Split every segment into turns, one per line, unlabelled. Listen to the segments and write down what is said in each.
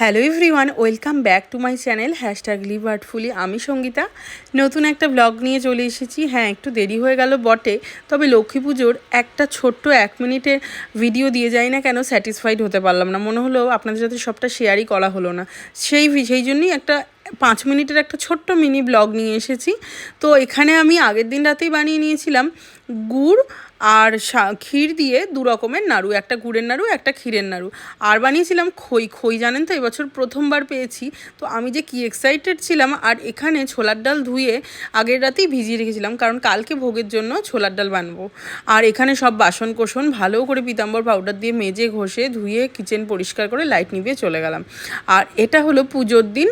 Hello everyone, welcome back to my channel, hashtag live artfully. আমি সঙ্গীতা। নতুন একটা blog নিয়ে চলে এসেছি। হ্যাঁ একটু দেরি হয়ে গেল বটে, তবে লক্ষ্মী পুজোর একটা ছোট্ট এক মিনিটে ভিডিও দিয়ে যাই না কেন স্যাটিসফাইড হতে পারলাম না। মনে হলো আপনাদের সাথে সবটা শেয়ারই করা হলো না। সেই সেই জন্যই একটা পাঁচ মিনিটের একটা ছোট্ট মিনি ব্লগ নিয়ে এসেছি। তো এখানে আমি আগের দিন রাতেই বানিয়ে নিয়েছিলাম গুড় আর ক্ষীর দিয়ে দু রকমের নাড়ু, একটা গুড়ের নাড়ু, একটা ক্ষীরের নাড়ু। আর বানিয়েছিলাম খই। খই জানেন তো, এবছর প্রথমবার পেয়েছি। তো আমি যে কি এক্সাইটেড ছিলাম, আর এখানে ছোলার ডাল ধুয়ে আগের রাতেই ভিজিয়ে রেখেছিলাম, কারণ কালকে ভোগের জন্য ছোলার ডাল বানবো। আর এখানে সব বাসন কোসন ভালো করে পিতাম্বর পাউডার দিয়ে মেজে ঘষে ধুয়ে কিচেন পরিষ্কার করে লাইট নিভিয়ে চলে গেলাম। আর এটা হলো পুজোর দিন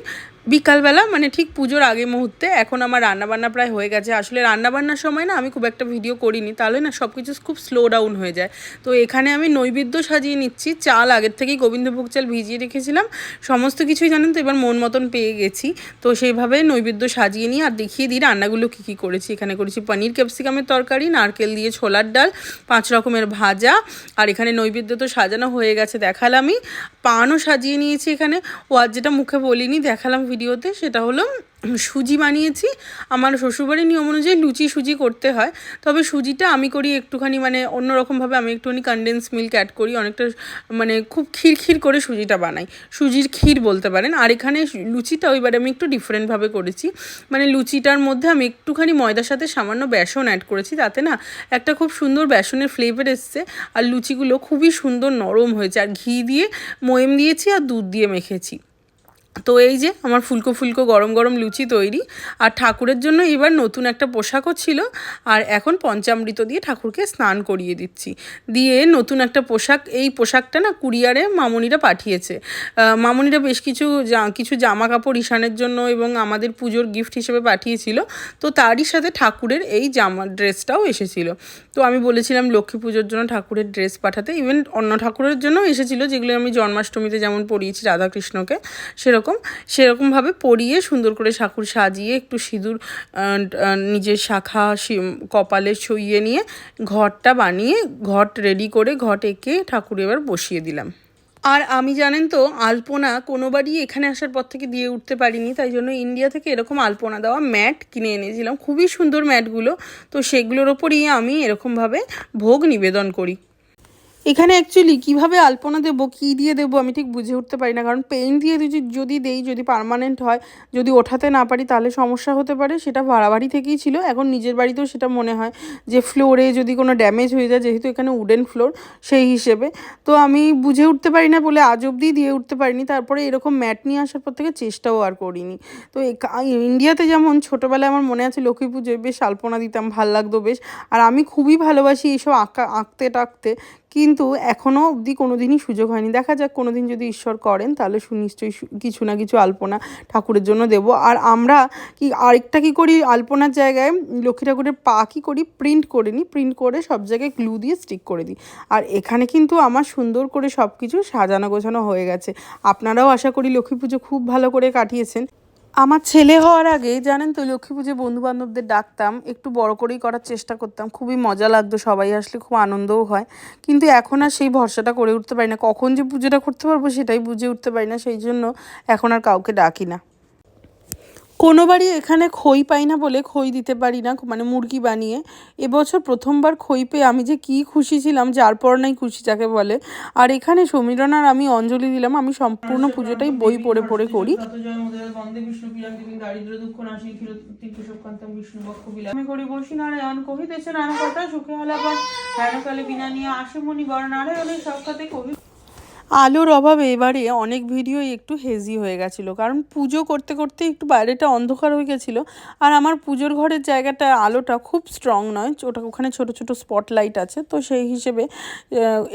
বিকালবেলা মানে ঠিক পুজোর আগে মুহূর্তে, এখন আমার রান্নাবান্না প্রায় হয়ে গেছে। আসলে রান্নাবান্নার সময় না, আমি খুব একটা ভিডিও করিনি। তাহলে না সব কিছু খুব স্লো ডাউন হয়ে যায়। তো এখানে আমি নৈবেদ্য সাজিয়ে নিচ্ছি। চাল আগের থেকেই গোবিন্দভোগ চাল ভিজিয়ে রেখেছিলাম। সমস্ত কিছুই জানেন তো, এবার মন মতন পেয়ে গেছি। তো সেইভাবে নৈবেদ্য সাজিয়ে নিই আর দেখিয়ে দিই রান্নাগুলো কী কী করেছি। এখানে করেছি পনির, ক্যাপসিকামের তরকারি, নারকেল দিয়ে ছোলার ডাল, পাঁচ রকমের ভাজা। আর এখানে নৈবেদ্য তো সাজানো হয়ে গেছে, দেখালামই। পানও সাজিয়ে নিয়েছি এখানে। ও আর যেটা মুখে বলিনি, দেখালাম ভিডিওতে সেটা হলো সুজি বানিয়েছি। আমার শ্বশুরবাড়ির নিয়ম অনুযায়ী লুচি সুজি করতে হয়। তবে সুজিটা আমি করি একটুখানি মানে অন্যরকমভাবে আমি একটুখানি কনডেন্স মিল্ক অ্যাড করি, অনেকটা মানে খুব ক্ষীর করে সুজিটা বানাই। সুজির ক্ষীর বলতে পারেন। আর এখানে লুচিটা এবারে আমি একটু ডিফারেন্টভাবে করেছি। মানে লুচিটার মধ্যে আমি একটুখানি ময়দার সাথে সামান্য বেসন অ্যাড করেছি। তাতে না একটা খুব সুন্দর বেসনের ফ্লেভার এসছে। আর লুচিগুলো খুবই সুন্দর নরম হয়েছে। আর ঘি দিয়ে, ময়েম দিয়েছি আর দুধ দিয়ে মেখেছি। তো এই যে আমার ফুলকো ফুলকো গরম গরম লুচি তৈরি। আর ঠাকুরের জন্য এবার নতুন একটা পোশাকও ছিল। আর এখন পঞ্চামৃত দিয়ে ঠাকুরকে স্নান করিয়ে দিচ্ছি। দিয়ে নতুন একটা পোশাক, এই পোশাকটা না কুরিয়ারে মামনিরা পাঠিয়েছে। মামনিরা বেশ কিছু কিছু জামা কাপড় ঈশানের জন্য এবং আমাদের পুজোর গিফট হিসেবে পাঠিয়েছিল। তো তারই সাথে ঠাকুরের এই জামা ড্রেসটাও এসেছিল। তো আমি বলেছিলাম লক্ষ্মী পুজোর জন্য ঠাকুরের ড্রেস পাঠাতে। ইভেন অন্য ঠাকুরের জন্যও এসেছিল, যেগুলো আমি জন্মাষ্টমীতে যেমন পরিয়েছি রাধাকৃষ্ণকে, সেরকম সেরকমভাবে পরিয়ে সুন্দর করে ঠাকুর সাজিয়ে একটু সিঁদুর নিজের শাখা কপালে ছুঁয়ে নিয়ে ঘরটা বানিয়ে ঘট রেডি করে ঘট এঁকে ঠাকুর এবার বসিয়ে দিলাম। আর আমি জানেন তো, আলপনা কোনোবারই এখানে আসার পর থেকে দিয়ে উঠতে পারিনি, তাই জন্য ইন্ডিয়া থেকে এরকম আলপনা দেওয়া ম্যাট কিনে এনেছিলাম। খুবই সুন্দর ম্যাটগুলো, তো সেগুলোর ওপরই আমি এরকমভাবে ভোগ নিবেদন করি। এখানে অ্যাকচুয়ালি কীভাবে আলপনা দেবো, কী দিয়ে দেবো আমি ঠিক বুঝে উঠতে পারি না। কারণ পেইন্ট দিয়ে যদি যদি দেই, যদি পার্মানেন্ট হয়, যদি ওঠাতে না পারি তাহলে সমস্যা হতে পারে। সেটা ভাড়া বাড়ি থেকেই ছিল, এখন নিজের বাড়িতেও সেটা মনে হয় যে ফ্লোরে যদি কোনো ড্যামেজ হয়ে যায়, যেহেতু এখানে উডেন ফ্লোর সেই হিসেবে। তো আমি বুঝে উঠতে পারি না বলে আজ অবধি দিয়ে উঠতে পারিনি। তারপরে এরকম ম্যাট নিয়ে আসার পর থেকে চেষ্টাও আর করিনি। তো ইন্ডিয়াতে যেমন ছোটোবেলায় আমার মনে আছে লক্ষ্মী পুজোয় বেশ আলপনা দিতাম, ভালো লাগতো বেশ। আর আমি খুবই ভালোবাসি এইসব আঁকা আঁকতে টাকতে কিন্তু এখনও অবধি কোনো দিনই সুযোগ হয়নি। দেখা যাক কোনো দিন যদি ঈশ্বর করেন, তাহলে সু নিশ্চয়ই কিছু না কিছু আলপনা ঠাকুরের জন্য দেব। আর আমরা কি, আরেকটা কি করি আলপনার জায়গায়? লক্ষ্মী ঠাকুরের পা কি করি? প্রিন্ট করে নিই। প্রিন্ট করে সব জায়গায় গ্লু দিয়ে স্টিক করে দিই। আর এখানে কিন্তু আমার সুন্দর করে সব কিছু সাজানো গোছানো হয়ে গেছে। আপনারাও আশা করি লক্ষ্মী পুজো খুব ভালো করে কাটিয়েছেন। আমার ছেলে হওয়ার আগে, জানেন তো, লক্ষ্মী পুজো বন্ধু বান্ধবদের ডাকতাম, একটু বড় করেই করার চেষ্টা করতাম। খুবই মজা লাগতো, সবাই আসলে খুব আনন্দও হয়। কিন্তু এখন আর সেই ভরসাটা করে উঠতে পারি না। কখন যে পুজোটা করতে পারব সেটাই বুঝে উঠতে পারি না, সেই জন্য এখন আর কাউকে ডাকি না। কোনো বাড়ি এখানে খই পাই না বলে খই দিতে পারি না মানে মুরগি বানিয়ে। এবছর প্রথমবার খই পেয়ে আমি যে কী খুশি ছিলাম, যার পর নাই খুশি যাকে বলে। আর এখানে সমীরণ আর আমি অঞ্জলি দিলাম, আমি সম্পূর্ণ পুজোটাই বই পড়ে পড়ে করি। করি বসি কথা সুখে বিনা নিয়ে আসে বর নারায়ণের সাক্ষাতে কবি আলোর অভাবে এবারে অনেক ভিডিওই একটু হেজি হয়ে গেছিল। কারণ পুজো করতে করতে একটু বাইরেটা অন্ধকার হয়ে গেছিল। আর আমার পুজোর ঘরের জায়গাটা, আলোটা খুব স্ট্রং নয়। ওটা ওখানে ছোট ছোট স্পটলাইট আছে। তো সেই হিসেবে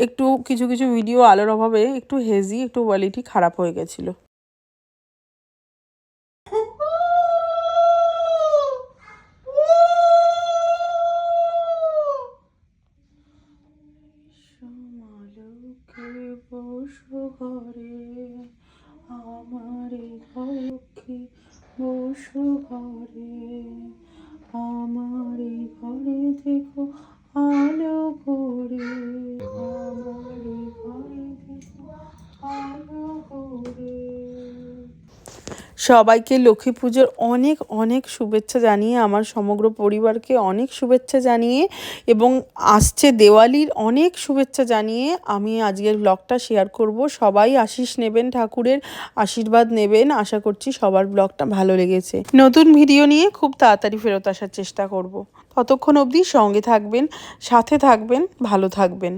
একটু কিছু কিছু ভিডিও আলোর অভাবে একটু হেজি একটু কোয়ালিটি খারাপ হয়ে গেছিল সমালোকে বসো ঘরে আমারে ঘরকে বসো ঘরে আমারে ঘরে দেখো আলো করে সবাইকে লক্ষ্মী পুজোর অনেক অনেক শুভেচ্ছা জানিয়ে, আমার সমগ্র পরিবারকে অনেক শুভেচ্ছা জানিয়ে এবং আসছে দেওয়ালির অনেক শুভেচ্ছা জানিয়ে আমি আজকের ব্লগটা শেয়ার করব। সবাই আশিস নেবেন, ঠাকুরের আশীর্বাদ নেবেন। আশা করছি সবার ব্লগটা ভালো লেগেছে। নতুন ভিডিও নিয়ে খুব তাড়াতাড়ি ফেরত আসার চেষ্টা করব। ততক্ষণ অবধি সঙ্গে থাকবেন, সাথে থাকবেন, ভালো থাকবেন।